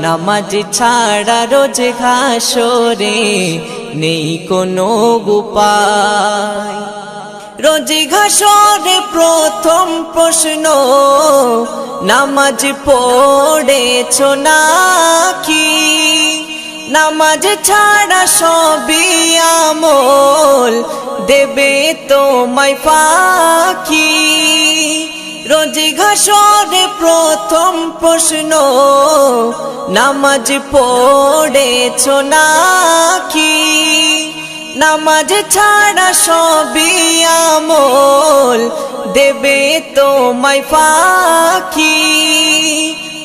নামাজ ছাড়া রোজ ঘাসরে নেই কোনো উপায়। রোজ ঘাসরে প্রথম প্রশ্ন, নামাজ পড়েছ নাকি? নামাজ ছাড়া সবই আমল দেবে তোমায় ফাঁকি। রোজ ঘাসরে প্রথম প্রশ্ন, নামাজ পড়েছ নাকি? নামাজ ছাড়া সবই আমল, দেবে তোমায় ফাঁকি।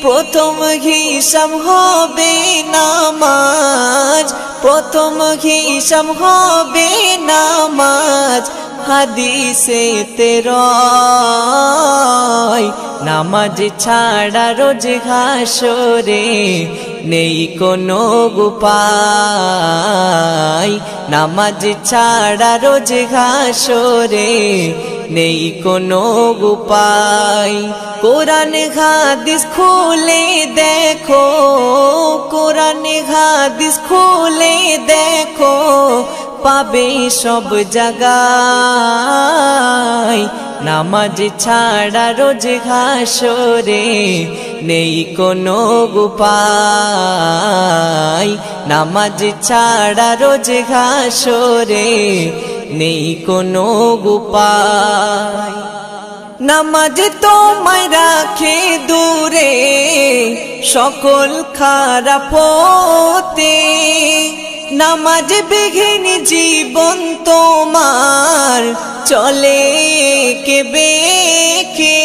প্রথম হিসাব হবে নামাজ, প্রথম হিসাব হবে নামাজ হাদিসে তেরয় নামাজ ছাড়া রোজ ঘাসরে নেই কোনো গুপায় নামাজ ছাড়া রোজ ঘাসরে নেই কোনো গুপায় কোরআন হাদিস খুলে দেখো, কোরআন হাদিস খুলে দেখো পাবে সব জায়গায় নামাজ ছাড়া রোজ ঘাসরে নেই কোনো গুপায় নামাজ ছাড়া রোজ ঘাসরে নেই কোনো গুপায় নামাজ তোমায় রাখে দূরে, সকল খারাপ হতে নামাজ বিঘিন জীবন তোমার চলে কে বেকে?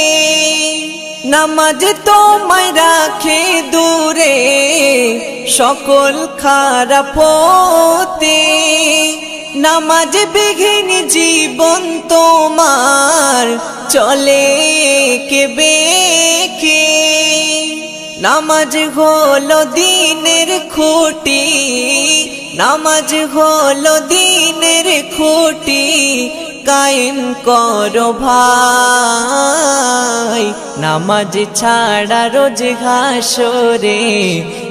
নামাজ তোমায় রাখে দূরে সকল খারাপ হতে নামাজ বিঘিন জীবন তোমার চলে কে বেকে? নামাজ হলো দিনের খুঁটি। নামাজ হলো দিনের খুঁটি কায়েম করো ভাই। নামাজ ছাড়া রোজ ঘাসরে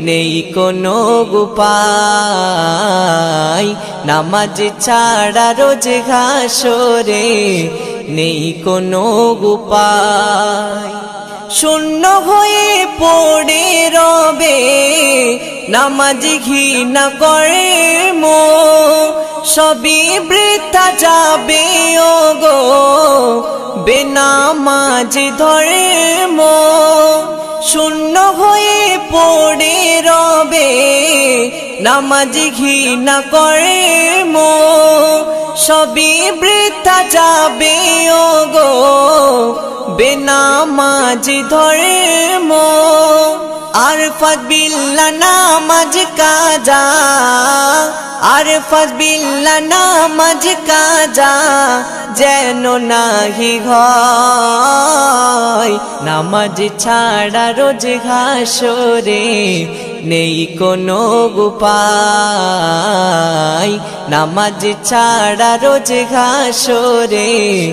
নেই কোনো গুপায় নামাজ ছাড়া রোজ ঘাসরে নেই কোনো গুপায় শূন্য হয়ে পড়ে রবে, নামাজ ঘৃণা করে মো। সবই বৃথা যাবে ও গো বেনামাজ ধরে মো। শূন্য হয়ে পড়ে রবে, নামাজ ঘৃণা করে মো, সবই বৃথা যাবে ও গো বেনামাজ ধরে মো। আর ফজবিল্লা নামাজ কাজা, আর ফজবিল্লা নামাজ কাজা যেন নাহি ঘয় নামাজ ছাড়া রোজ ঘাসরে নেই কোনো গুপায় নামাজ ছাড়া রোজ ঘাসরে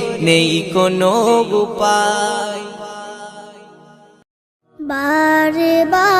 নেই কোনো উপায়। বারে বারে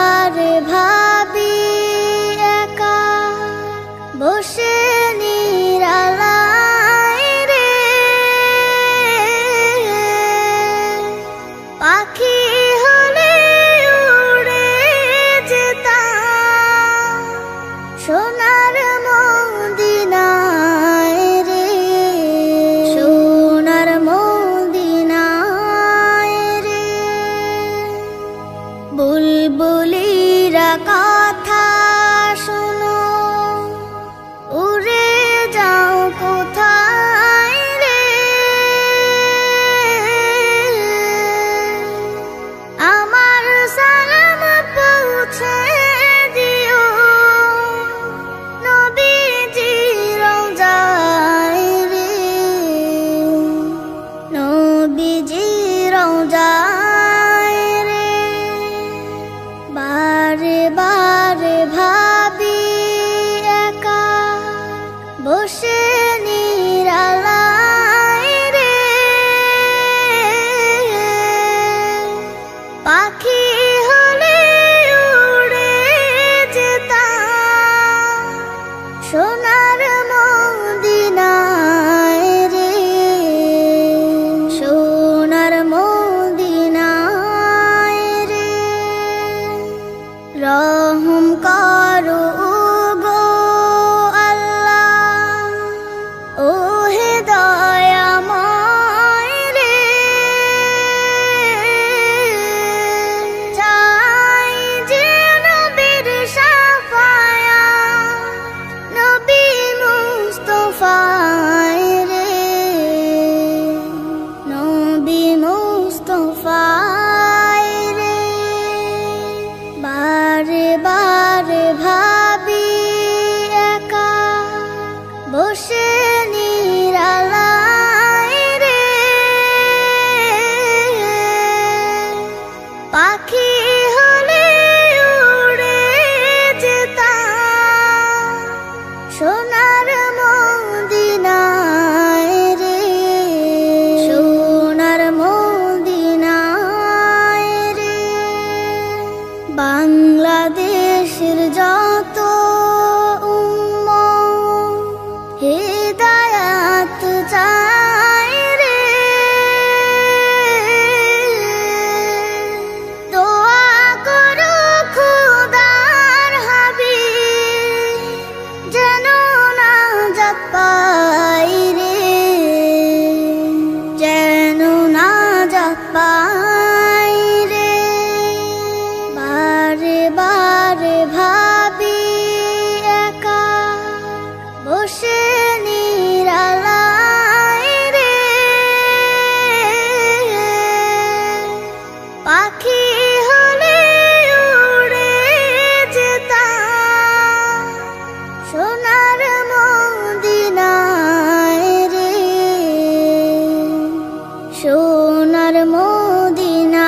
মদিনায়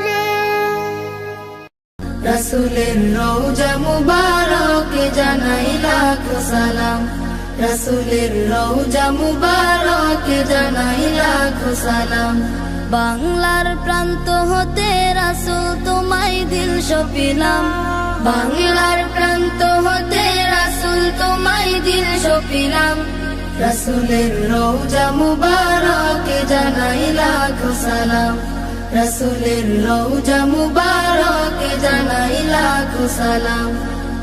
রে। রসুলের রসুলের বাংলার প্রান্ত হতে রাসুল তোমায় দিল সপিলাম। বাংলার প্রান্ত হতে রাসুল তোমায় দিল সপিলাম। রসুলের রৌজা মুবারকে জানাই লাখো সালাম। রসুলের রৌজা মুবারকে জানাই লাখো সালাম।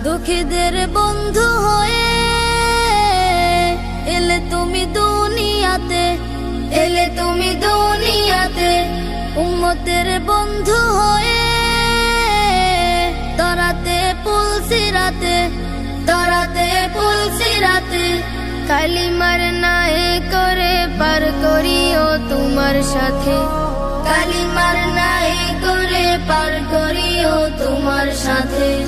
দুঃখীদের বন্ধু হয়ে এলে তুমি দুনিয়াতে, এলে তুমি দুনিয়াতে। উম্মতের বন্ধু হয়ে তরাতে, পুলসিরাতে তরাতে, পুলসিরাতে। কালিমার নায়ে করে পার করিও তোমার সাথে। কালিমার নাই করে পার করিও তোমার সাথে।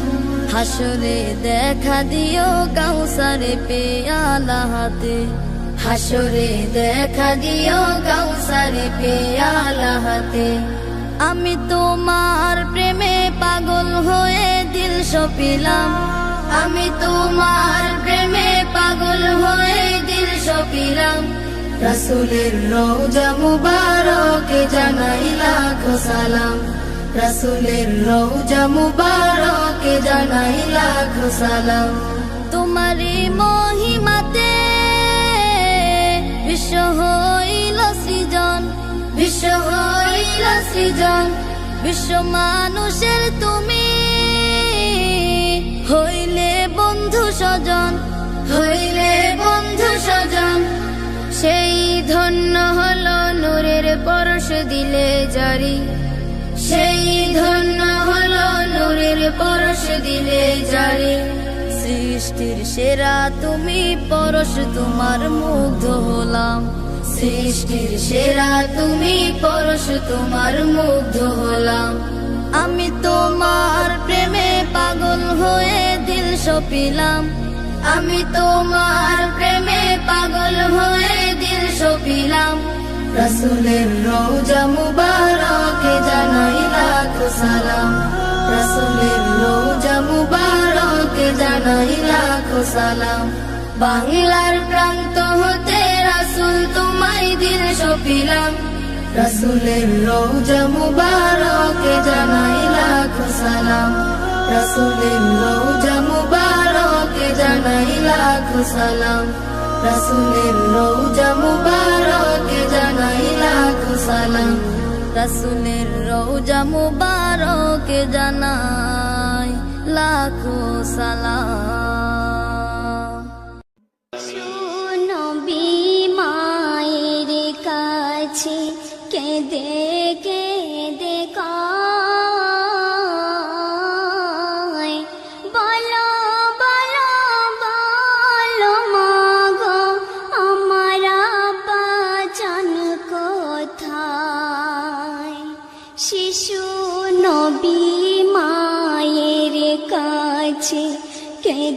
হাসরে দেখা দিও কাউসারে পেয়ালা হাতে। হাসরে দেখা দিও কাউসারে পেয়ালা হাতে। আমি তোমার প্রেমে পাগল হয়ে দিল সপিলাম। আমি তোমার প্রেমে পাগল হয়ে দিল সপিলাম রসুলের রোজা মুবারকে জানাই লাখো সালাম। রসুলের রোজা মুবারকে জানাই লাখো সালাম। তোমারই মহিমাতে বিশ্ব হইল সৃজন। বিশ্ব হইল সৃজন। বিশ্ব মানুষের তুমি স্বজন, হইলে বন্ধু স্বজন। সেই ধন্য হলো নূরের পরশ দিলে জারি। সেই ধন্য হলো নূরের পরশ দিলে জারি। সৃষ্টির সেরা তুমি, পরশ তোমার মুগ্ধ হলাম। সৃষ্টির সেরা তুমি, পরশ তোমার মুগ্ধ হলাম। আমি তোমার প্রেমে পাগল হয়ে সপিলাম। আমি তোমার প্রেমে পাগল হয়ে দিল সপিলাম। রসুলের রোজা মুবারকে জানাই লাখো সালাম। রসুলের রোজা মুবারকে জানাই লাখো সালাম। বাংলার প্রান্ত হতে রাসুল তোমায় দিল সপিলাম। রসুলের রোজা মুবারকে জানাই লাখো সালাম। রসুলের রোজা মুবারকে জানাই লাখো সালাম রসুলের রোজা মুবারকে জানাই লাখো সালাম রসুলের রোজা মুবারকে জানাই লাখো সালাম নবী মায়ের কাছে কেঁদে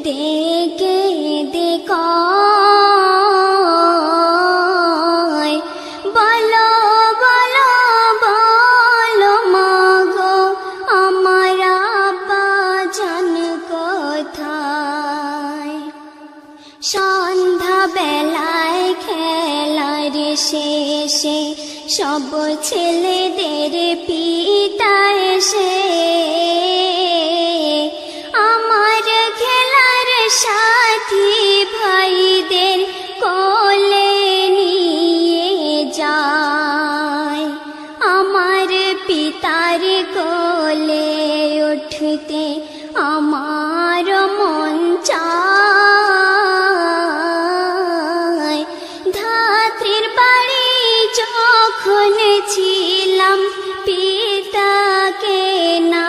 কেঁদে কয় বলো বলো বলো মাগো, আমার বাজন কোথায়? সন্ধ্যা বেলায় খেলার শেষে সব ছেলেদের সাথী ভাইদের কোলে নিয়ে যায়। আমার পিতার কোলে উঠতে আমার মন চায়। ধাত্রীর বাড়ি যখন ছিলাম, পিতাকে না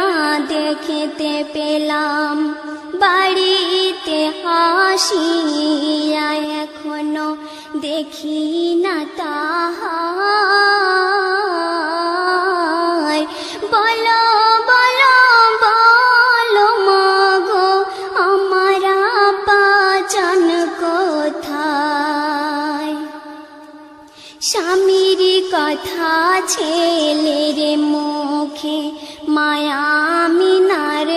দেখতে পেলাম। হাসিয়া এখনও দেখি না তাহার বলো আমার স্বামীর কথা ছেলের মুখে মায়া মিনার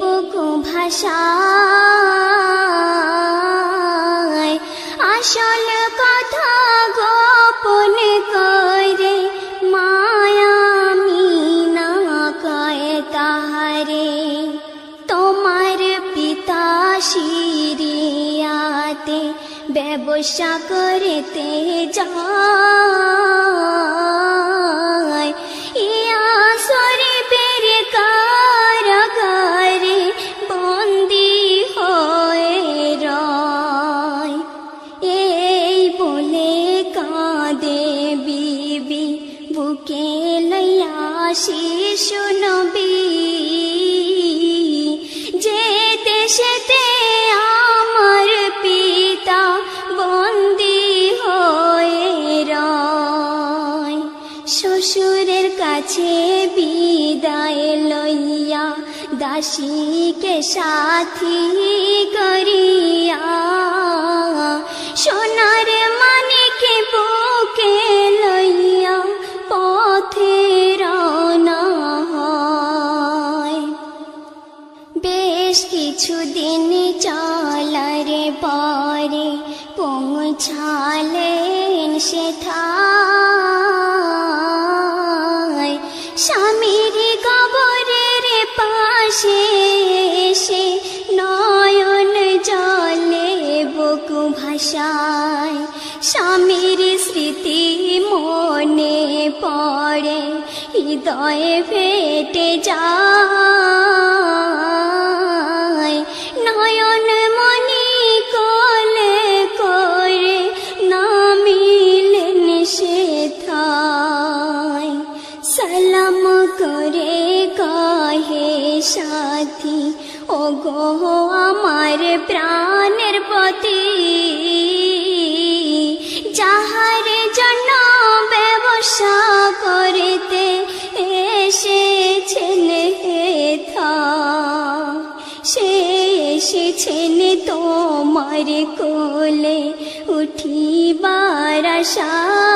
বুকু ভাষায়। আসল কথা গোপন করে মায়া মিনা কয় তাহারে। তোমার পিতা সিরিয়াতে ব্যবসা করতে যায়। দাসীকে সাথী করিয়া, সোনার মানিকে বুকে লইয়া পথে রওনা হয়। বেশ কিছুদিন চলার পরে পৌঁছালেন সেথায়। স্বামীর কবরের সে নয়ন জলে বকু ভাষায় স্বামীর স্মৃতি মনে পড়ে হৃদয়ে ফেটে যায়। সাথী ও গো আমার প্রাণের পতি। যাহার জন্য ব্যবসা করিতে এসেছেন সে এসেছেন তোমার কোলে উঠিবার আশায়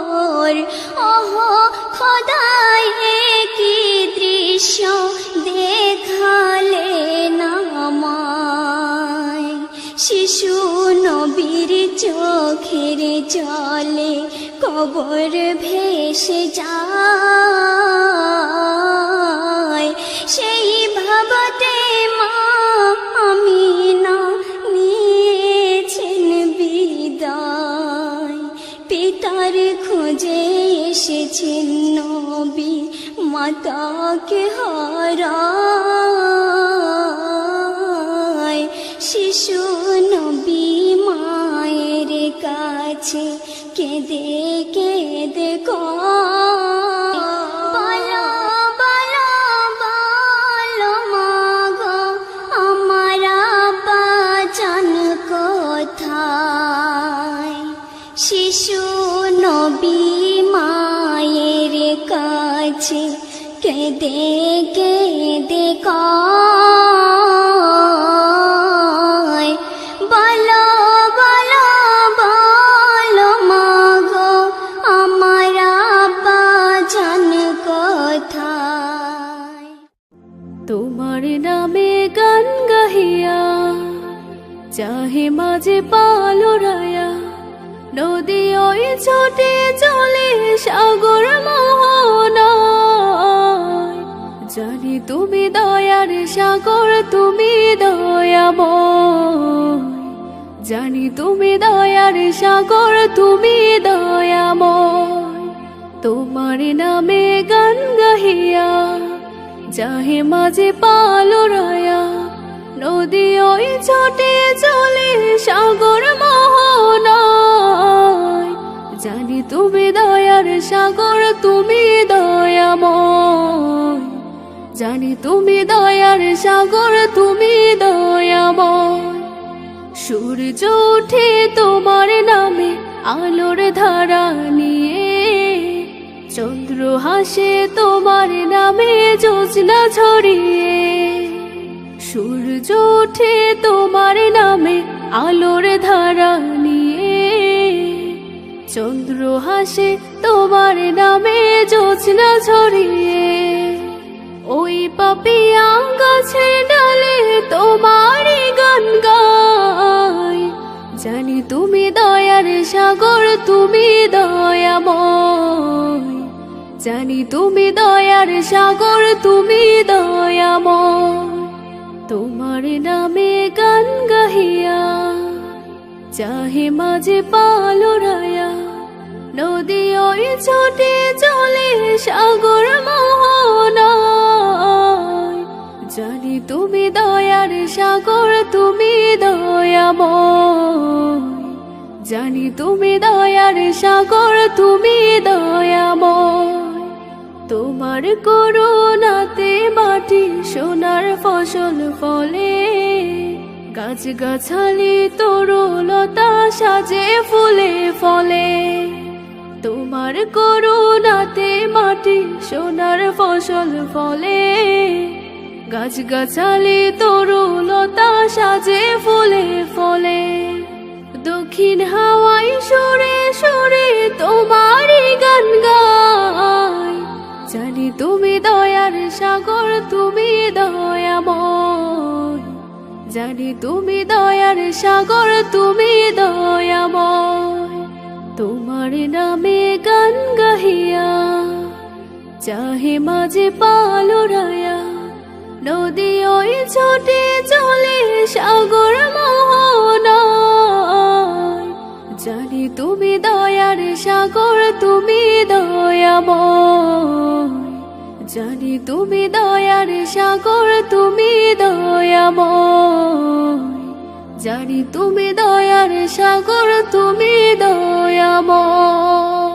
ওহ, খোদাই এ কি দৃশ্য দেখালে না আমায়। শিশু নবীর চোখের জলে কবর ভেসে যায়। সেই ভাবতে 天后 তুমি দয়ার সাগর, তুমি দয়াময়। জানি তুমি দয়ার সাগর, তুমি দয়াময়। তোমার নামে গান গাহিয়া, যাহে মাঝে পালরায়া নদী ওই ছোটে চলে সাগর মোহনায়। জানি তুমি দয়ার সাগর, তুমি দয়াময়। জানি তুমি দয়ার সাগর, তুমি দয়াময়। সূর্য ওঠে তোমার নামে, আলোর ধারা নিয়ে। চন্দ্র হাসে তোমার নামে যোজনা ছড়িয়ে। সূর্য ওঠে তোমার নামে, আলোর ধারা নিয়ে। চন্দ্র হাসে তোমার নামে যোজনা ছড়িয়ে। ওই পাপিয়া গাছে ডালে তোমারই গান গাই। জানি তুমি দয়ার সাগর, তুমি দয়াময়। জানি তুমি দয়ার সাগর, তুমি দয়াময়। তোমার নামে গান গাহিয়া, চাহে মাঝে পালরায়া নদী ওই ছোটে চলে সাগর মোহনায় তুমি দয়ার সাগর, তুমি দয়াময়। জানি তুমি দয়ার সাগর, তুমি দয়াময়। তোমার করুণাতে মাটি, সোনার ফসল ফলে। গাছ গাছালি তরুলতা সাজে ফুলে ফলে। তোমার করুণাতে মাটি, সোনার ফসল ফলে। গাছ গাছালি তরুলতা সাজে ফুলে ফলে। দক্ষিণ হাওয়াই সরে সরে তোমারই গান গায় জানি তুমি দয়ার সাগর, তুমি দয়াময়। জানি তুমি দয়ার সাগর, তুমি দয়াময়। তোমার নামে গান গাহিয়া, চাহে মাঝে পালরায়া। নদী ওই ছোটে চলে সাগর মোহনায়। জানি তুমি দয়ার সাগর, তুমি দয়াময়। জানি তুমি দয়ার সাগর, তুমি দয়াময়। জানি তুমি দয়ার সাগর, তুমি দয়াময়।